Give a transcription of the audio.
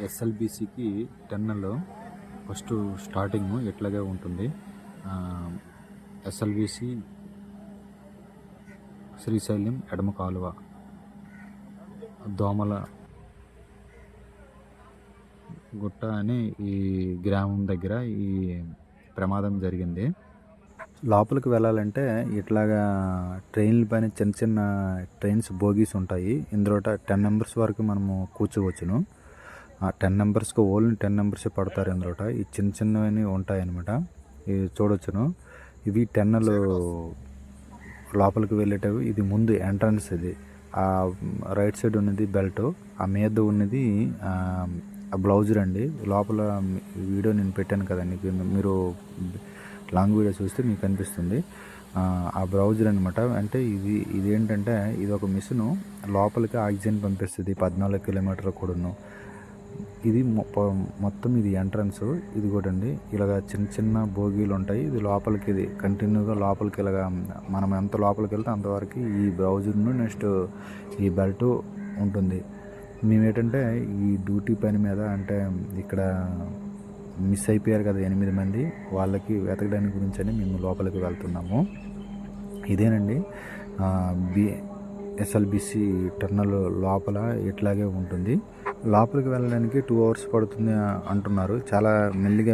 ఎస్ఎల్బిసికి టెన్లో first starting ఎట్లాగే ఉంటుంది. SLBC Srisailam ఎడమ కాలువ దోమల గుట్ట అని ఈ గ్రామం దగ్గర ఈ ప్రమాదం జరిగింది. లోపలికి వెళ్ళాలంటే ఇట్లాగా ట్రైన్ల పైన చిన్న చిన్న ట్రైన్స్ బోగీస్ ఉంటాయి. ఇందులో టెన్ మెంబర్స్ వరకు మనము కూర్చోవచ్చును. ఆ టెన్ నెంబర్స్కి ఓన్లీ టెన్ నెంబర్సే పడతారు ఇందులో ఈ చిన్న చిన్నవి ఉంటాయన్నమాట. ఇవి చూడొచ్చును. ఇవి టెన్నలు లోపలికి వెళ్ళేటవి. ఇది ముందు ఎంట్రన్స్ ఇది. ఆ రైట్ సైడ్ ఉన్నది బెల్ట్. ఆ మీద ఉన్నది ఆ, బ్లౌజ్ రండి లోపల వీడియో నేను పెట్టాను కదండి మీరు లాంగ్ వీడియో చూస్తే మీకు కనిపిస్తుంది ఆ, బ్రౌజర్ అనమాట అంటే ఇది ఇది ఏంటంటే ఇది ఒక మిషన్. లోపలికి ఆక్సిజన్ పంపిస్తుంది. పద్నాలుగు కిలోమీటర్ కూడాను. ఇది మొ- మొత్తం ఇది ఎంట్రన్స్ ఇది కూడా అండి ఇలాగ చిన్న చిన్న బోగీలు ఉంటాయి ఇది లోపలికి ఇది కంటిన్యూగా లోపలికి ఇలాగ మనం ఎంత లోపలికి వెళ్తే అంతవరకు ఈ బ్రౌజర్ను నెక్స్ట్ ఈ బెల్ట్ ఉంటుంది. మేము ఏంటంటే ఈ డ్యూటీ పని మీద అంటే ఇక్కడ మిస్ అయిపోయారు కదా ఎనిమిది మంది. వాళ్ళకి వెతకడానికి గురించి అని మేము లోపలికి వెళ్తున్నాము. ఇదేనండి. బి ఎస్ఎల్బిసి టర్నల్ లోపల ఇట్లాగే ఉంటుంది. లోపలికి వెళ్ళడానికి టూ అవర్స్ పడుతుంది అంటున్నారు. చాలా మెల్లిగా